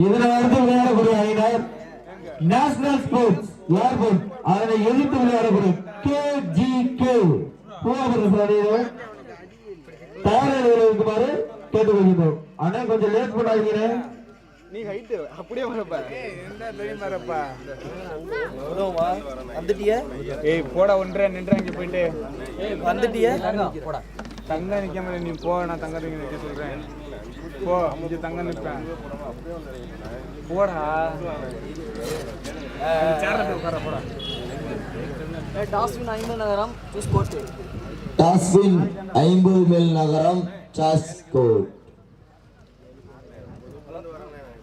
இதனை அடுத்து விளையாடக்கூடிய அணியினர் நேஷனல் ஸ்போர்ட்ஸ் ஏர்போர்ட் அதனை எதிர்த்து விளையாடக்கூடிய கே ஜி கே பூவாபுரம் தயார் இருக்குமாறு கேட்டுக்கொள்கிறோம் அண்ணா கொஞ்சம் லேட் பண்ணாதீங்க. நீ ஹைட்டு அப்படியே வரப்ப என்ன தெரியும் வரப்பா வந்துட்டிய? ஏய் போடா ஒன்றரை நின்று அங்கே போயிட்டு. வந்துட்டிய? போடா தங்க நிக்காம நீ போ நான் தங்க நிக்க சொல்றேன். போ இங்க தங்க நிப்பேன். போடா. சேர்ல உட்கார போடா டாஸ்வின் ஐம்பது நகரம் சூஸ் கோட்டு டாஸ்வின் ஐம்பது மேல் நகரம் சாஸ் கோட்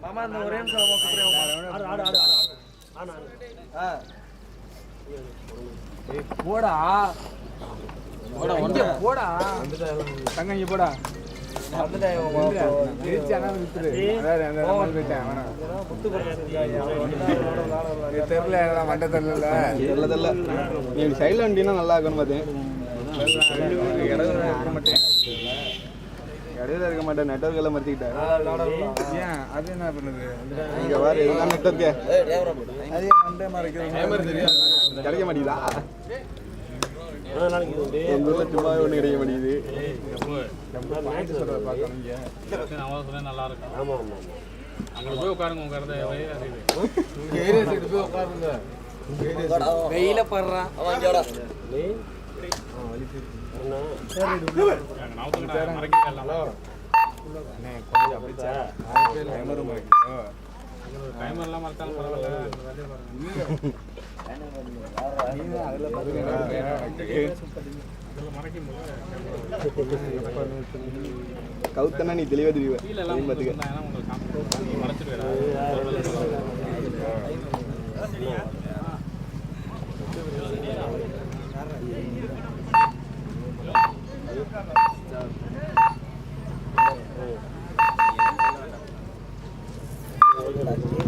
மாமா இந்த ஒரே நிமிஷம் போடா. போடா ஒன்றே போடா. தங்க இங்க போடா. தெரியல மண்டை தெரியல தெரியல தெரியல நீ சைடில் வண்டினா நல்லா இருக்கணும் பார்த்தேன் இடையில இருக்க மாட்டேன் இடையில இருக்க மாட்டேன் நெட்ஒர்க் எல்லாம் மறைச்சிக்கிட்டேன் ஏன் அது என்ன பண்ணுது இங்க இதுதான் கிடைக்க மாட்டேங்குதா ஊர்ல சும்மா ஒண்ணு கிடைக்க மாட்டேங்குது. பாயிண்ட் சொல்றத பார்க்கணும் இங்க ஏரியா சைடு போய் உட்காருங்க வெயில படுறான் அவன் டைமர் பரவாயில்ல கவுத்தனா நீ தெளிவா தெரியுவ டூ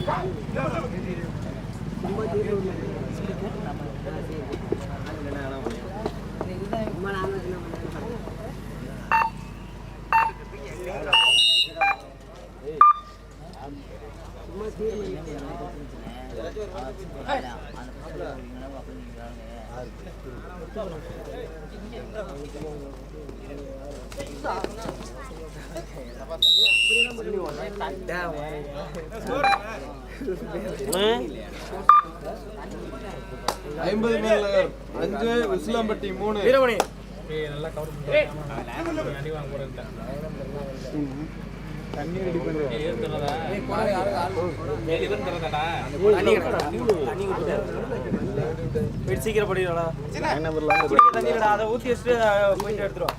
விடா ஆ ஐம்பது மேலர் அஞ்சு விசிலாம்பட்டி மூணு வீரமணி தண்ணி ரெடி என்ன சீக்கிரம் படிக்கிறா அதை ஊற்றி வச்சுட்டு போயிட்டு எடுத்துருவோம்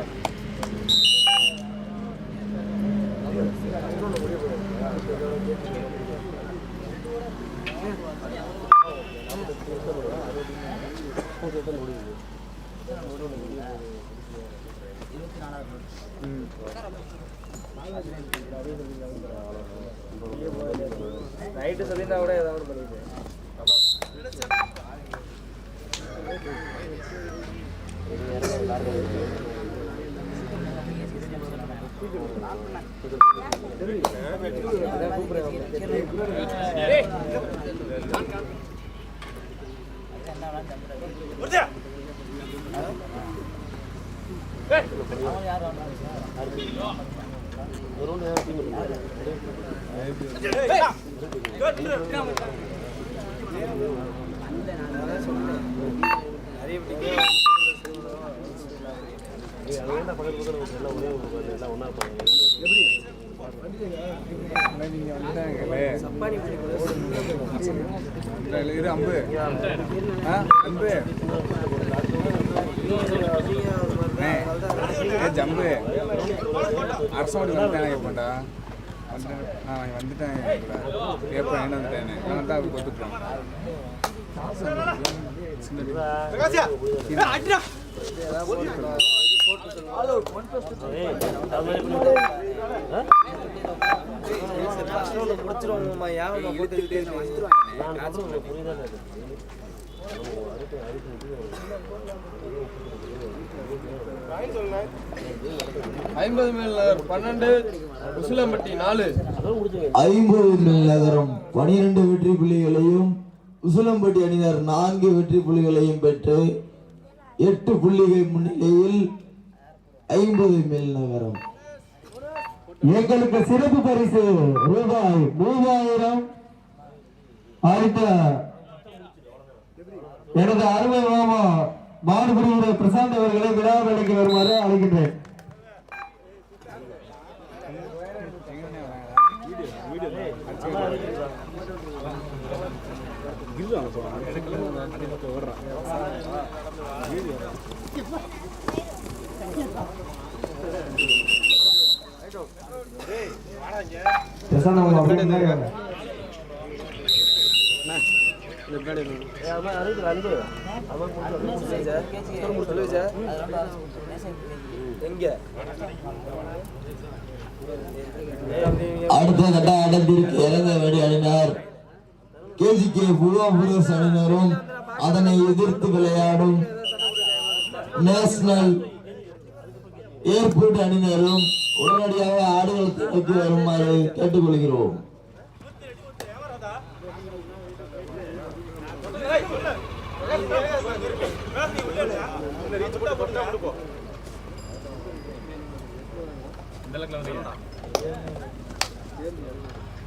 வச்சுட்டு அஹ், போயிட்டு எடுத்துருவா நைட்டு சொல்லியிருந்தா கூட ஏதாவது பண்ணிட்டு எல்லாம் வந்துட்டாங்களே இரு எப்படி ஆ அம்பு ஏ ஜம்பு அரசோடு வந்துட்டானே கேட்பான்டா வந்துட்டேன் ஆ என்ன நான் தான் ஐம்பது மேல் பன்னெண்டு உசிலம்பட்டி நாலு. ஐம்பது மில் நகரம் பனிரெண்டு வெற்றி புள்ளிகளையும் உசிலம்பட்டி அணியினர் நான்கு வெற்றி புள்ளிகளையும் பெற்று எட்டு புள்ளிகள் முன்னிலையில் ஐம்பது மில் நகரம். எங்களுக்கு சிறப்பு பரிசு ரூபாய் மூவாயிரம் அளித்த எனது அருமை மாமா மாடுபிடிகிற பிரசாந்த் அவர்களை விழா வேலைக்கு வருமாறு அழைக்கின்றேன். பிரசாந்த் மாமா அப்படியே அடுத்த கட்ட ஆட்டத்திற்கு இறங்க வேண்டிய அணியினர் கேசிகே புருவா புரஸ் அணியினரும் அதனை எதிர்த்து விளையாடும் நேஷனல் ஏர்போர்ட் அணியினரும் உடனடியாக ஆடுகள் துறைக்கு வருமாறு கேட்டுக்கொள்கிறோம்.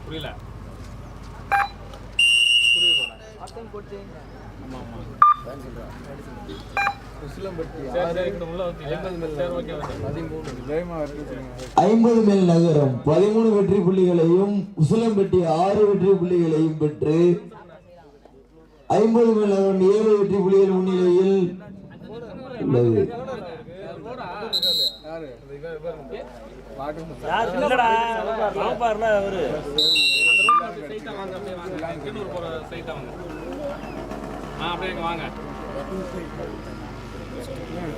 புரியல? ஐம்பது மேல் நகரம் பதிமூணு வெற்றி புள்ளிகளையும் உசிலம்பட்டி ஆறு வெற்றி புள்ளிகளையும் பெற்று ஐம்பது மேல் நகரம் ஏழு வெற்றி புள்ளிகள் முன்னிலையில் உள்ளது. யார் அவன் பாருல அவரு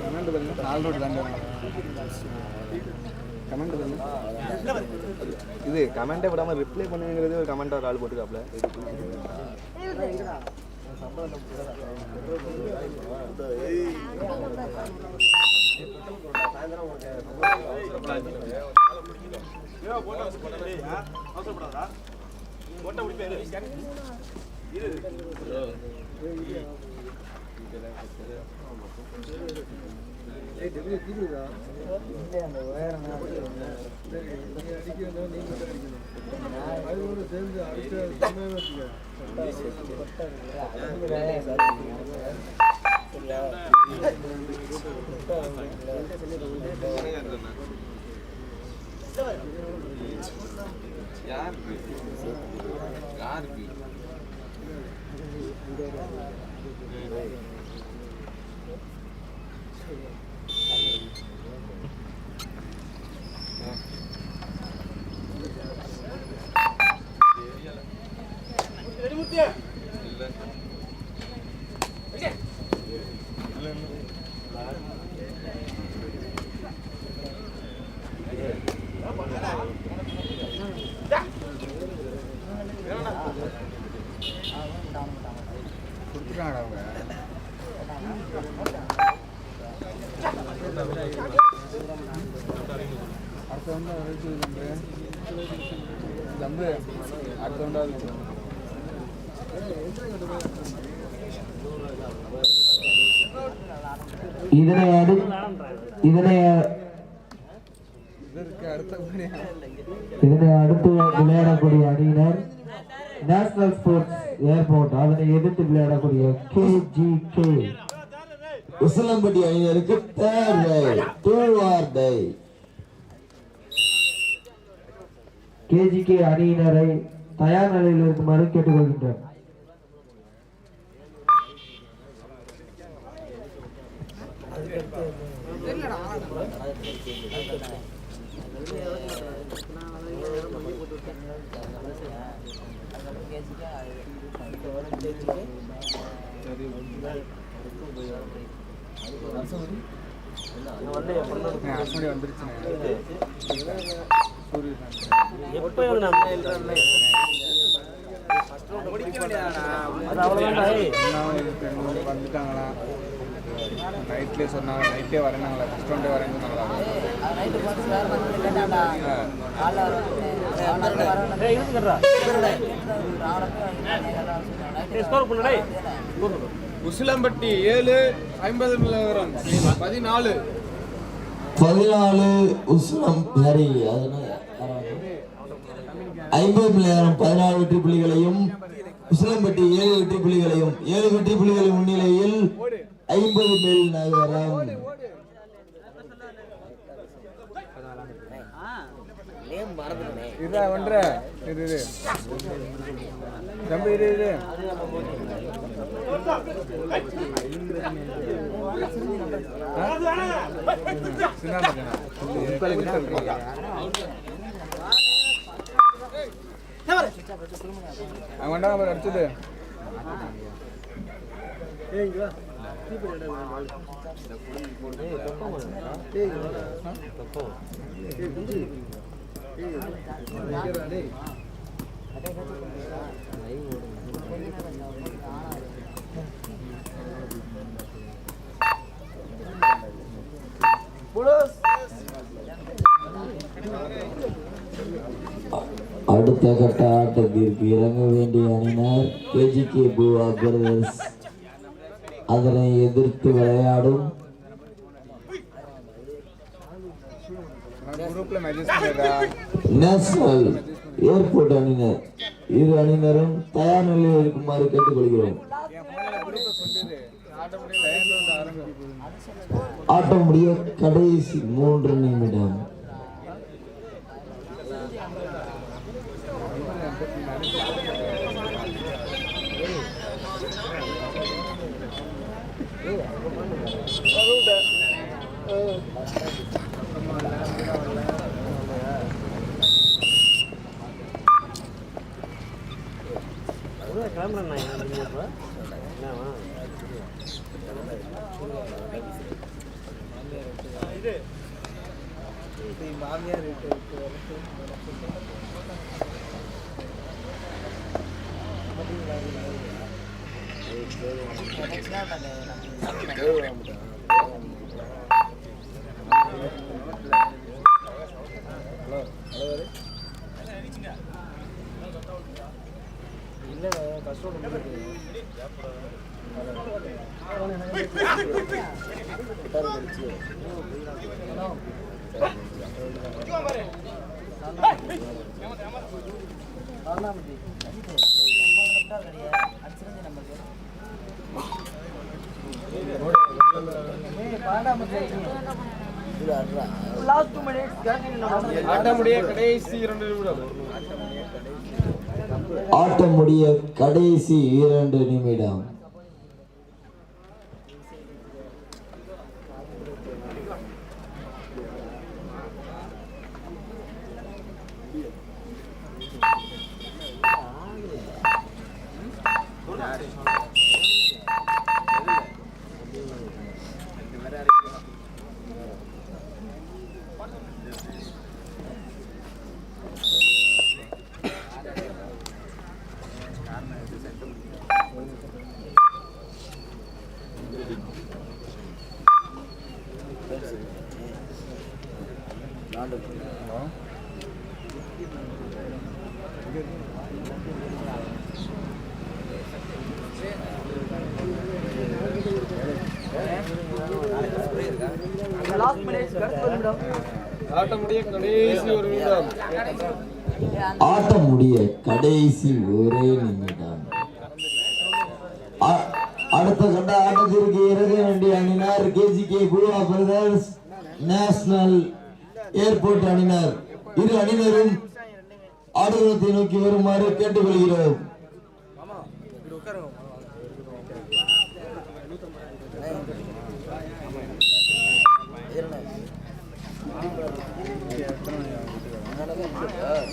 கமெண்ட் பண்ணுங்க நாலு ரோடு தாண்டி கமெண்ட் பண்ணுங்க இது கமெண்டே விடாம ரிப்ளை பண்ணுங்கிறது ஒரு கமெண்டா ஒரு ஆள் போட்டுக்காப்ல யாருக்கு யாருக்கு Thank you. இதனை அடு இதனை இதனை அடுத்து விளையாடக்கூடிய அணியினர் நேஷனல் ஸ்போர்ட்ஸ் ஏர்போர்ட் அதனை எதிர்த்து விளையாடக்கூடிய கேஜிகே உசிலம்பட்டி அணியினருக்கு ஆர் டை கேஜிகே அணியினரை தயார் நிலையில் இருக்குமாறு கேட்டுக்கொள்கின்றனர். வந்துட்டாங்களா நைட்லேயே சொன்னாங்க நைட்டே வரேன்னாங்களா ஃபஸ்ட் ஒன் டே வரேன்னு சொன்னாங்களா உசிலம்பட்டி ஏழு ஐம்பது நிலவரம். பதினாலு. பதினாலு உஸ்லம் சரி ஐம்பது பிள்ளையாரம் பதினாலு வெற்றி புள்ளிகளையும் உசிலம்பட்டி ஏழு வெற்றி புள்ளிகளையும் ஏழு வெற்றி புள்ளிகளின் முன்னிலையில் ஐம்பது மேல் நகரம் இதா ஒன்றரை இரு இரு தம்பி இரு இரு சின்ன அடிச்சது அடுத்த கட்ட ஆட்டத்திற்கு இறங்க வேண்டிய அணியினர் கேஜிகே பூவா பிரதர்ஸ் அதனை எதிர்த்து விளையாடும் குரூப்ல நேஷனல் ஏர்போர்ட் அணியினர். இரு அணியினரும் தயார் நிலையில் இருக்குமாறு கேட்டுக்கொள்கிறோம். ஆட்டம் முடிய கடைசி மூன்று நிமிடம். pertimbangannya itu itu itu itu itu itu itu itu itu itu itu itu itu itu itu last two minutes ஆட்டமுடைய கடைசி இரண்டு நிமிடம். ஆட்டம் முடிய கடைசி இரண்டு நிமிடம். லாஸ்ட் மினிட்ஸ் கடைசி ஒரு நிமிடம் ஆட்டமுடைய கடைசி ஒரு நிமிடம். ஆட்டம் முடிய கடைசி ஒரே நிமிடம். அடுத்த கட்ட ஆட்டத்திற்கு இறங்க வேண்டிய அணியினர் கேஜிகே குருவா பிரதர்ஸ் நேஷனல் ஏர்போர்ட் அணியினர். இரு அணியினரும் ஆடுகளத்தை நோக்கி வருமாறு கேட்டுக்கொள்கிறோம்.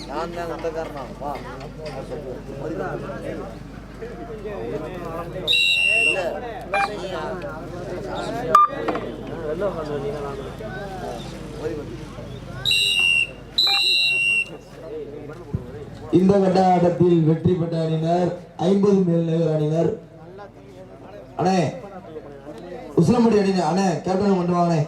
நான் தான் இந்த கட்ட ஆட்டத்தில் வெற்றி பெற்ற அணியினர் ஐம்பது மேல் அணியினர். அண்ணே உசிலம்பட்டி அணியினர். அண்ணே கேப்டன் கொண்டு வாங்கினேன்